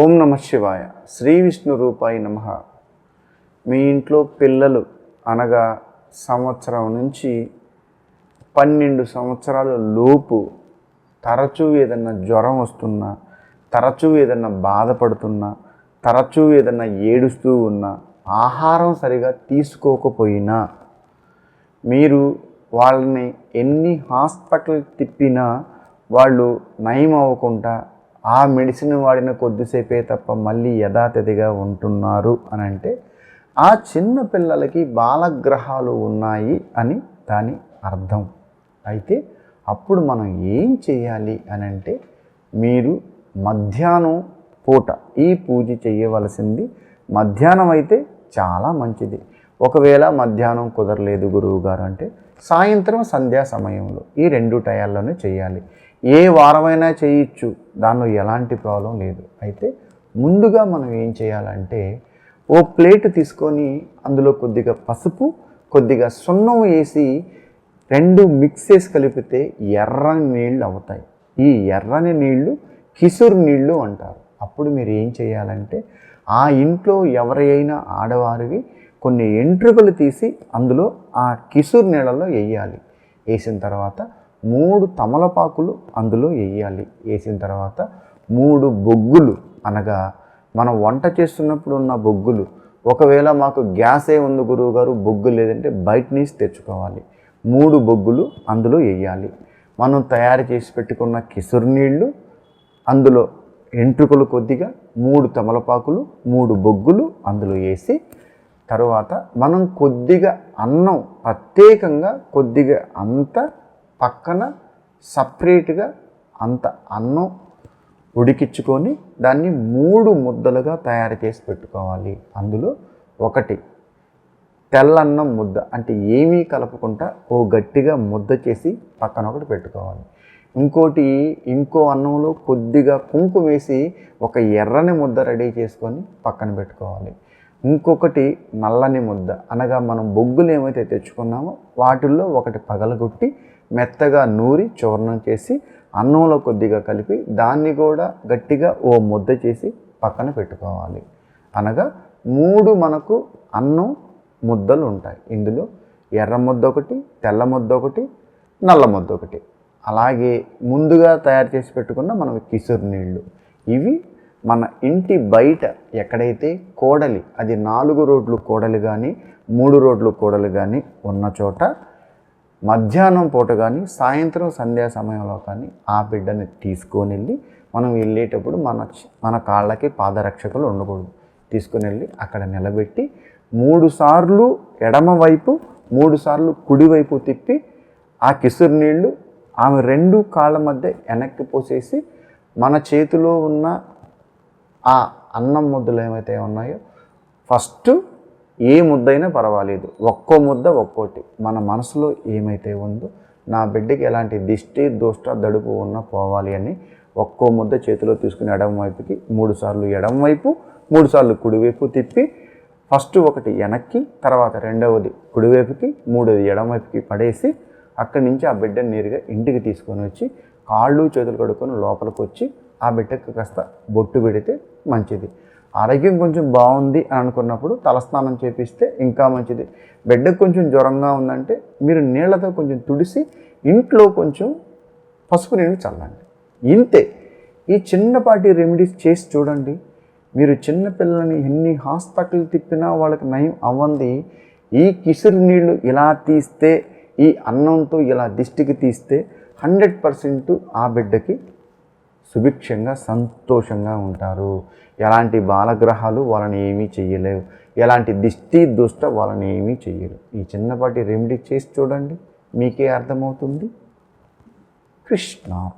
ఓం నమ శివాయ. శ్రీ విష్ణు రూపాయి నమ. మీ ఇంట్లో పిల్లలు అనగా సంవత్సరం నుంచి పన్నెండు సంవత్సరాల లోపు తరచూ ఏదన్నా జ్వరం వస్తున్నా తరచూ ఏదన్నా బాధపడుతున్నా తరచూ ఏదన్నా ఏడుస్తూ ఉన్నా ఆహారం సరిగా తీసుకోకపోయినా మీరు వాళ్ళని ఎన్ని హాస్పిటల్ తిప్పినా వాళ్ళు నయం అవ్వకుండా ఆ మెడిసిన్ వాడిన కొద్దిసేపే తప్ప మళ్ళీ యథాతథిగా ఉంటున్నారు అని అంటే ఆ చిన్న పిల్లలకి బాలగ్రహాలు ఉన్నాయి అని దాని అర్థం. అయితే అప్పుడు మనం ఏం చేయాలి అని అంటే మీరు మధ్యాహ్నం పూట ఈ పూజ చేయవలసింది మధ్యాహ్నం అయితే చాలా మంచిది. ఒకవేళ మధ్యాహ్నం కుదరలేదు గురువు గారు అంటే సాయంత్రం సంధ్యా సమయంలో ఈ రెండు టయాల్లోనే చేయాలి. ఏ వారమైనా చేయొచ్చు. దానిలో ఎలాంటి ప్రాబ్లం లేదు. అయితే ముందుగా మనం ఏం చేయాలంటే ఓ ప్లేట్ తీసుకొని అందులో కొద్దిగా పసుపు కొద్దిగా సున్నం వేసి రెండు మిక్స్ చేసి కలిపితే ఎర్రని నీళ్ళు అవుతాయి. ఈ ఎర్రని నీళ్ళు కిసురు నీళ్ళు అంటారు. అప్పుడు మీరు ఏం చేయాలంటే ఆ ఇంట్లో ఎవరైనా ఆడవారివి కొన్ని ఎంట్రుకలు తీసి అందులో ఆ కిసురు నీళ్ళలో వేయాలి. వేసిన తర్వాత మూడు తమలపాకులు అందులో వేయాలి వేసిన తర్వాత మూడు బొగ్గులు అనగా మనం వంట చేస్తున్నప్పుడు ఉన్న బొగ్గులు. ఒకవేళ మాకు గ్యాసే ఉంది గురువు గారు బొగ్గు లేదంటే బయట నుంచి తెచ్చుకోవాలి. మూడు బొగ్గులు అందులో వేయాలి మనం తయారు చేసి పెట్టుకున్న కిసురు నీళ్ళు అందులో ఎంట్రుకలు కొద్దిగా మూడు తమలపాకులు మూడు బొగ్గులు అందులో వేసి తర్వాత మనం కొద్దిగా అన్నం ప్రత్యేకంగా కొద్దిగా అంత పక్కన సపరేట్గా అంత అన్నం ఉడికించుకొని దాన్ని మూడు ముద్దలుగా తయారు చేసి పెట్టుకోవాలి. అందులో ఒకటి తెల్లన్నం ముద్ద అంటే ఏమీ కలపకుండా ఓ గట్టిగా ముద్ద చేసి పక్కన ఒకటి పెట్టుకోవాలి. ఇంకోటి ఇంకో అన్నంలో కొద్దిగా కుంకుమ వేసి ఒక ఎర్రని ముద్ద రెడీ చేసుకొని పక్కన పెట్టుకోవాలి. ఇంకొకటి నల్లని ముద్ద. అనగా మనం బొగ్గులు ఏమైతే తెచ్చుకున్నామో వాటిల్లో ఒకటి పగలగొట్టి మెత్తగా నూరి చూర్ణం చేసి అన్నంలో కొద్దిగా కలిపి దాన్ని కూడా గట్టిగా ఓ ముద్ద చేసి పక్కన పెట్టుకోవాలి. అనగా మూడు మనకు అన్నం ముద్దలు ఉంటాయి. ఇందులో ఎర్ర ముద్ద ఒకటి తెల్ల ముద్ద ఒకటి నల్ల ముద్ద ఒకటి. అలాగే ముందుగా తయారు చేసి పెట్టుకున్న మనం కిసురు నీళ్ళు. ఇవి మన ఇంటి బయట ఎక్కడైతే కోడలి అది నాలుగు రోడ్లు కోడలు కానీ మూడు రోడ్లు కోడలు కానీ ఉన్న చోట మధ్యాహ్నం పూట కానీ సాయంత్రం సంధ్యా సమయంలో కానీ ఆ బిడ్డని తీసుకొని వెళ్ళి మనం వెళ్ళేటప్పుడు మన మన కాళ్ళకి పాదరక్షకులు ఉండకూడదు. తీసుకొని వెళ్ళి అక్కడ నిలబెట్టి మూడు సార్లు ఎడమవైపు మూడు సార్లు కుడివైపు తిప్పి ఆ కిసురు నీళ్ళు ఆమె రెండు కాళ్ళ మధ్య వెనక్కి పోసేసి మన చేతిలో ఉన్న ఆ అన్నం ముద్దలు ఏమైతే ఉన్నాయో ఫస్ట్ ఏ ముద్దైనా పర్వాలేదు. ఒక్కో ముద్ద ఒక్కోటి. మన మనసులో ఏమైతే ఉందో నా బిడ్డకి ఎలాంటి దిష్టి దోష్ట దడుపు ఉన్నా పోవాలి అని ఒక్కో ముద్ద చేతిలో తీసుకుని ఎడమ వైపుకి ఎడమవైపు మూడుసార్లు ఎడమ వైపు కుడివైపు తిప్పి ఫస్ట్ ఒకటి వెనక్కి తర్వాత రెండవది కుడివైపుకి మూడవది ఎడమవైపుకి పడేసి అక్కడి నుంచి ఆ బిడ్డని నేరుగా ఇంటికి తీసుకొని వచ్చి కాళ్ళు చేతులు కడుక్కొని లోపలికి వచ్చి ఆ బిడ్డకు కాస్త బొట్టు పెడితే మంచిది. ఆరోగ్యం కొంచెం బాగుంది అని అనుకున్నప్పుడు తలస్నానం చేపిస్తే ఇంకా మంచిది. బిడ్డకు కొంచెం జ్వరంగా ఉందంటే మీరు నీళ్ళతో కొంచెం తుడిసి ఇంట్లో కొంచెం పసుపు నీళ్ళు చల్లండి. ఇంతే. ఈ చిన్నపాటి రెమెడీస్ చేసి చూడండి. మీరు చిన్న పిల్లల్ని ఎన్ని హాస్పిటల్ తిప్పినా వాళ్ళకి నయం అవ్వంది. ఈ కిసురు నీళ్ళు ఇలా తీస్తే ఈ అన్నంతో ఇలా దిష్టికి తీస్తే హండ్రెడ్ పర్సెంట్ ఆ బిడ్డకి సుభిక్షంగా సంతోషంగా ఉంటారు. ఎలాంటి బాలగ్రహాలు వాళ్ళని ఏమీ చెయ్యలేవు. ఎలాంటి దిష్టి దుష్ట వాళ్ళని ఏమీ చెయ్యరు. ఈ చిన్నపాటి రెమెడీ చేసి చూడండి. మీకే అర్థమవుతుంది. కృష్ణ.